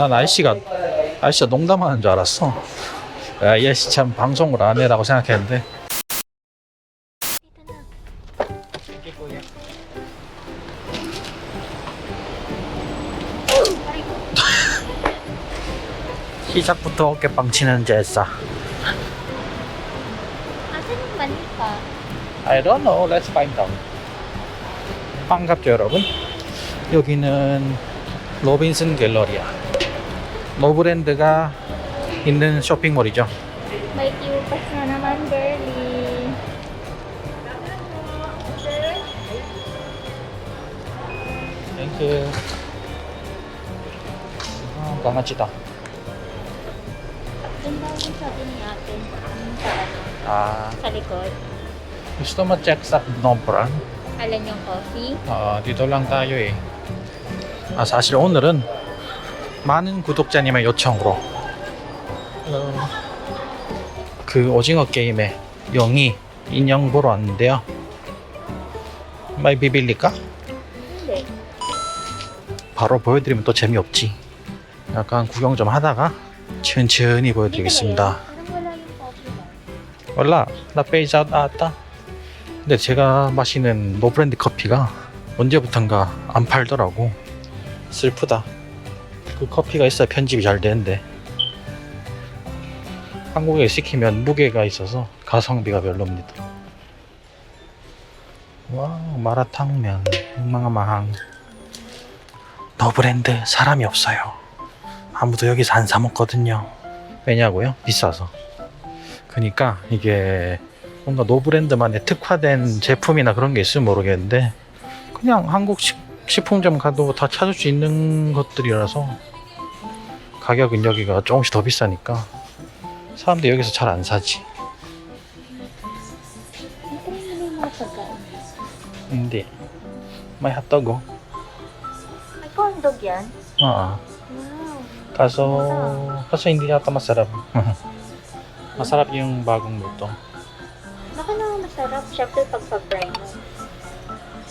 난 아저씨가 아저씨가 농담하는 줄 알았어. 야, 이 아저씨 참 방송을 안 해라고 생각했는데. 시작부터 어깨빵 치는 제사. Pa? I don't know. Let's find out. 반갑죠, 여러분? 여기는 로빈슨 갤러리아. 노브랜드가 있는 쇼핑몰이죠. May Q-Pass na naman, girlie. 땡큐. 아, 강아지다. Doon daw yung sabi ni ate. Yung Sa ano? 아, likod. gusto mo check sa nombrang? Alam yung coffee. 아, dito lang tayo eh. 아, 사실 오늘은 많은 구독자님의 요청으로 어, 그 오징어 게임의 영희 인형 보러 왔는데요. 많이 비빌릴까? Hindi. 바로 보여드리면 또 재미없지. 약간 구경 좀 하다가 천천히 보여드리겠습니다. Anong wala yung coffee ba? 몰라, 나 아웃 나왔다. 근데 제가 마시는 노브랜드 커피가 언제부턴가 안 팔더라고. 슬프다. 그 커피가 있어야 편집이 잘 되는데. 한국에 시키면 무게가 있어서 가성비가 별로입니다. 와, 마라탕면, 망망망. 노브랜드 사람이 없어요. 아무도 여기서 안 사 먹거든요. 왜냐고요? 비싸서. 그러니까 이게 뭔가 노브랜드만의 특화된 제품이나 그런 게 있으면 모르겠는데 그냥 한국 식, 식품점 가도 다 찾을 수 있는 것들이라서 가격은 여기가 조금씩 더 비싸니까 사람들이 여기서 잘 안 사지. 근데 may 핫도그 May yan? 어 Wow. kaso kaso hindi yata masarap masarap yung bagong luto Baka naman masarap. Siyempre pag pa-fry mo.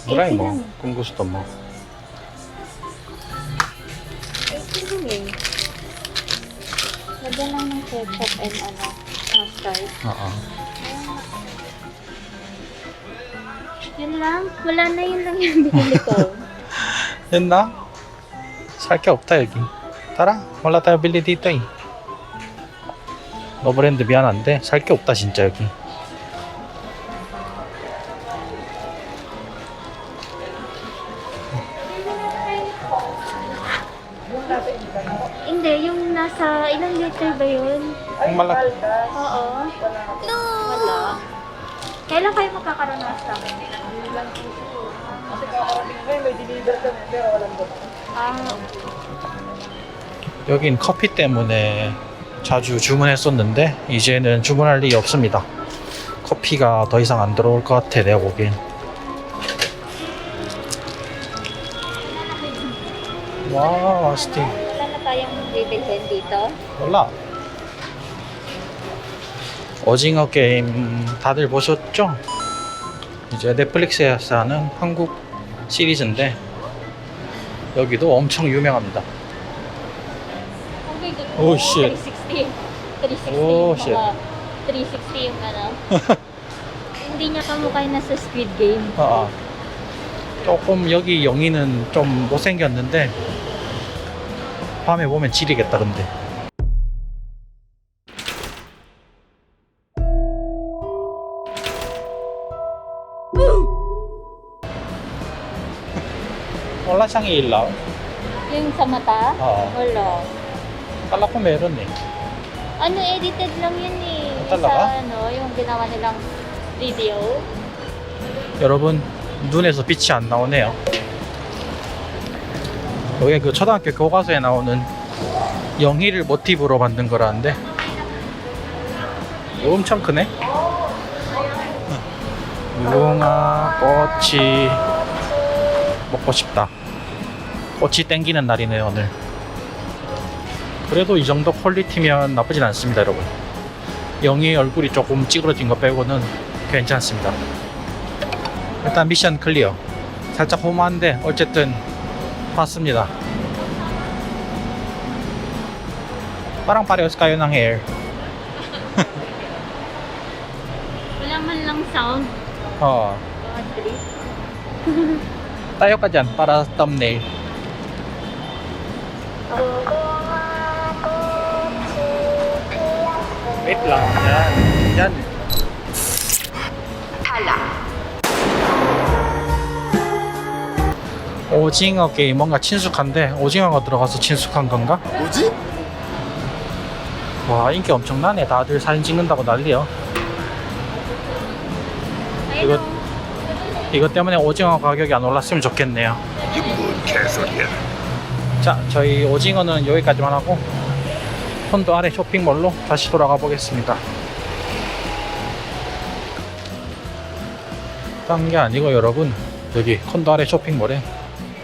Try Easy mo lang. kung gusto mo Lagyan lang ng ketchup and ano, mustard. Oo. Yun lang. Wala na yun lang yung binili ko. 됐나? 살게 없다 여기 따라 몰라 tayo 빌리 dito eh 노브랜드 미안한데 살 게 없다 진짜 여기 Kailan kayo magkakaroon ng stock? Ah, 여긴 커피 때문에 자주 주문했었는데 이제는 주문할 일이 없습니다 커피가 더 이상 안 들어올 것 같아 내가 보기엔 와 아스티 wala na tayong bibilhin dito. 몰 라. 오징어 게임 다들 보셨죠? 이제 넷플릭스에서 하는 한국 시리즈인데 여기도 엄청 유명합니다. Oh, shit. 360. 360 Oh, yung shit. mga- 360 yung ano. Hindi niya kamukha yung nasa Squid Game. 아, 조금 여기 영희는 좀 못생겼는데 밤에 보면 지리겠다 근데. Wala siyang ilaw. Yung sa mata? Oo. Wala. Kala ko meron eh. Ano, edited lang yun eh. Ah, talaga? Sa ano, yung ginawa nilang video. 여러분 눈에서 빛이 안 나오네요. 여기 그 초등학교 교과서에 나오는 영희를 모티브로 만든 거라는데 엄청 크네. 무궁화 꽃이 먹고 싶다. 꽃이 땡기는 날이네요 오늘. 그래도 이 정도 퀄리티면 나쁘진 않습니다 여러분. 영희의 얼굴이 조금 찌그러진 거 빼고는 괜찮습니다. 일단 미션 클리어. 살짝 허무한데 어쨌든 봤습니다. Parang parehas kayo ng hair. Wala man lang sound. Oo. God, trip. Tayo ka dyan para thumbnail. Wait lang. Yan. Yan. 오징어 게임 뭔가 친숙한데 오징어가 들어가서 친숙한 건가? 뭐지? 와 인기 엄청나네 다들 사진 찍는다고 Igot. o. 이것 때문에 오징어 가격이 안 올랐으면 좋겠네요 이게 뭔 개소리야? 자 저희 오징어는 여기까지만 하고 콘도 아래 쇼핑몰로 다시 돌아가 보겠습니다 딴 게 아니고 여러분 여기 콘도 아래 쇼핑몰에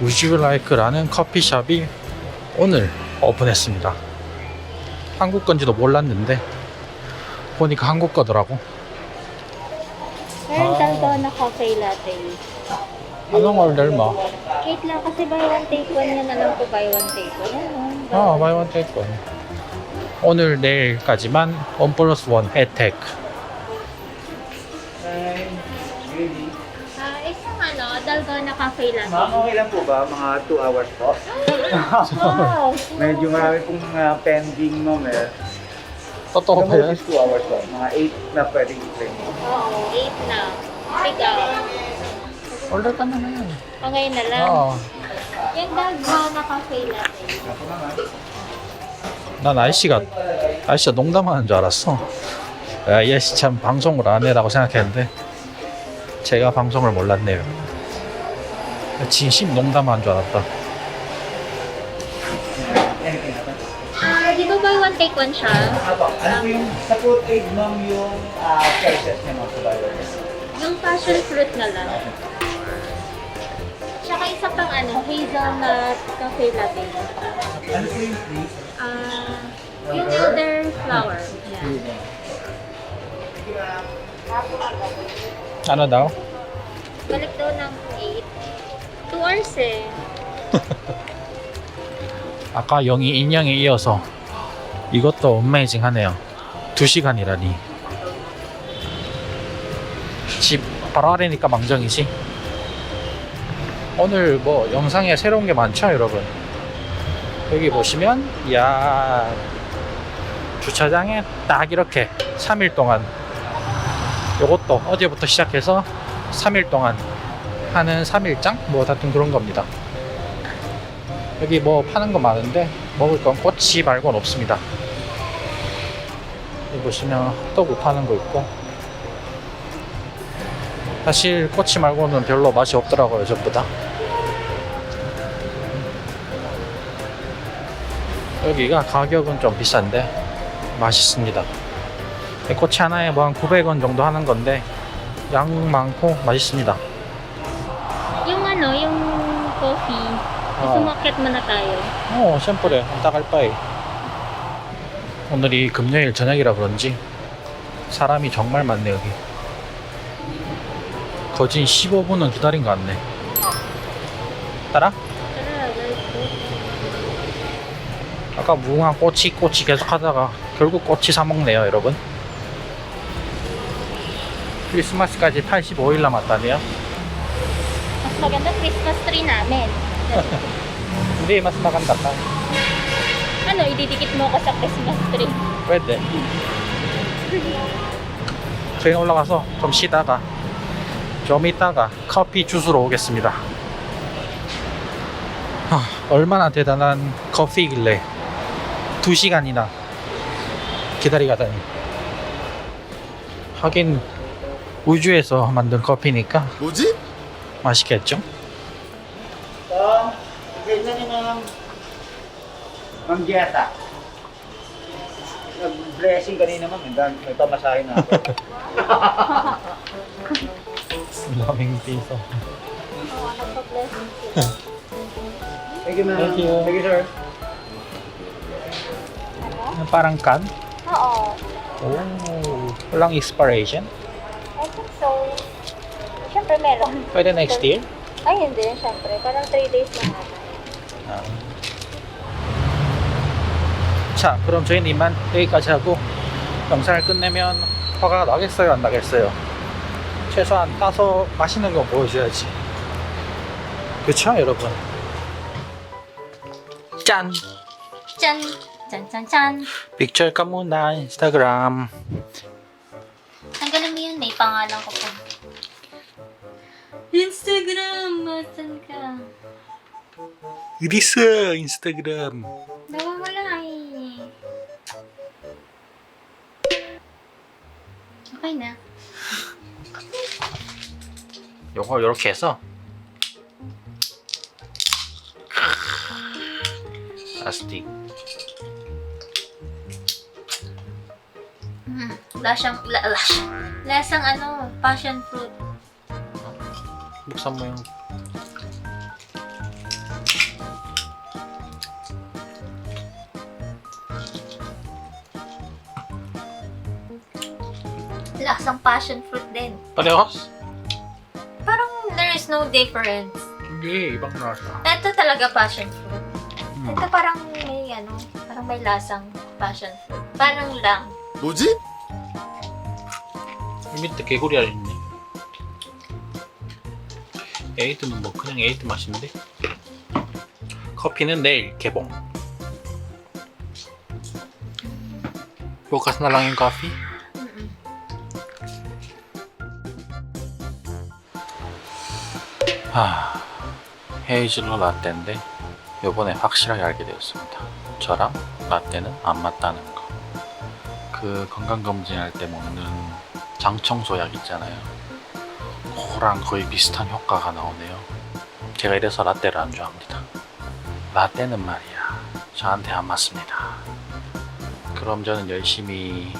우즈라이크라는 커피숍이 오늘 오픈했습니다 한국 건지도 몰랐는데 보니까 한국 거더라고 latte. anong order mo? Wait lang kasi buy one take one yan na lang po buy one take one. Ano? 아, buy one take one. 오늘 내일까지만 원 플러스 원 혜택. Ah, isang ano, dalgona cafe latte. Ma'am, okay lang po ba? Mga 2 hours po? wow! Medyo marami pong uh, pending ma'am eh. Totoo The ba yan? most is 2 hours po. Mga 8 na pwedeng i-train. Oo, 8 na. Pick up. Order ka na na yan. O ngayon na lang. 어. Yung dalgona cafe latte. 난 아이씨가 아이씨가 농담하는 줄 알았어. 야, 이 아이씨 참 방송을 안 해라고 생각했는데 제가 방송을 몰랐네요. 진심 농담하는 줄 알았다. Ah, di ba buy one take one siya? Apo, ano po yung sa food aid ma'am yung uh, choices niya mga provider? Yung passion fruit na lang. Tsaka isa pang ano, hazelnut cafe latte. Ano po yung free? Ah, yung elderflower. Yan. Ano daw? Balik daw ng 8. 2 hours eh. 아까 영이 인형에 이어서 이것도 어메이징 하네요. 2시간이라니. 집 바로 아래니까 망정이지. 오늘 뭐 영상에 새로운 게 많죠, 여러분. 여기 보시면 야 주차장에 딱 이렇게 3일 동안 요것도 어제부터 시작해서 3일 동안 하는 3일장 뭐 하여튼 그런 겁니다. 여기 뭐 파는 거 많은데 먹을 건 꼬치 말고는 없습니다. 여기 보시면 핫도그 파는 거 있고 사실 꼬치 말고는 별로 맛이 없더라고요 전부 다. 여기가 가격은 좀 비싼데 맛있습니다. 꼬치 하나에 뭐 한 900원 정도 하는 건데 양 많고 맛있습니다. Yung ano, yung coffee. 아. Sumakit mo tayo. 어, 샘플에 안 따갈 바에. 오늘이 금요일 저녁이라 그런지 사람이 정말 많네 여기. 거진 15분은 기다린 것 같네. 따라? 아까 무궁화 꼬치 꼬치 계속 하다가 결국 꼬치 사 먹네요 여러분. 크리스마스까지 85일 남았다네요. Mas maganda Christmas tree namin. 근데 mas maganda pa. ano, ididikit mo ako sa Christmas tree. pwede. 저희는 올라가서 좀 쉬다가 좀 이따가 커피 주스로 오겠습니다. 하, 얼마나 대단한 커피길래 2시간이나 기다리가다니. 하긴 우주에서 만든 커피니까 뭐지? 맛있겠죠? Nag-blessing kanina ma'am. Hanggang may pamasahe na ako. daming piso. Oo, nagpa-blessing sila. Thank you ma'am. Thank you. Thank you sir. Parang can? Oo. Oh, walang expiration. I think so. Siyempre meron. Pwede next year? Ay, hindi. Siyempre. Parang 3 days lang ata. Ah. 자, 그럼 저희는 이만 여기까지 하고 영상을 끝내면 화가 나겠어요, 안 나겠어요? 최소한 따서 맛있는 거 보여줘야지. 그쵸, 여러분? 짠! Chan! Chan, chan, chan. Picture ka muna, Instagram. Tanggalin mo yun, may pangalan ko po. Instagram! Masan ka? 어딨어, 인스타그램. Nawawala eh. Okay na. 요거 요렇게 해서 아스틱 lasang, la, lasang, lasang ano, passion fruit. Buksan mo yung... Lasang passion fruit din. Parehas? Parang there is no difference. Hindi, ibang lasa. Ito talaga passion fruit. Hmm. Ito parang may ano, parang may lasang passion fruit. Parang lang. Buji? 밑에 개구리 알 있네 에이드는 뭐 그냥 에이드 맛인데 커피는 내일 개봉 yung coffee Mm-mm. 하, 헤이즐넛 라떼인데 요번에 확실하게 알게 되었습니다. 저랑 라떼는 안 맞다는 거. 그 건강검진할 때 먹는 장청소약 있잖아요. 그거랑 거의 비슷한 효과가 나오네요. 제가 이래서 라떼를 안 좋아합니다. 라떼는 말이야. 저한테 안 맞습니다. 그럼 저는 열심히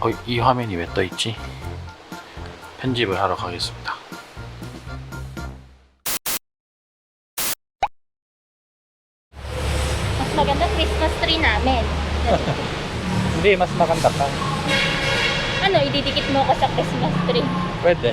어, 이 화면이 왜 떠 있지? 편집을 하러 가겠습니다. Mas maganda Christmas tree namin. Hindi, mas maganda pa. Ano, ididikit mo ko sa Christmas tree. Pwede.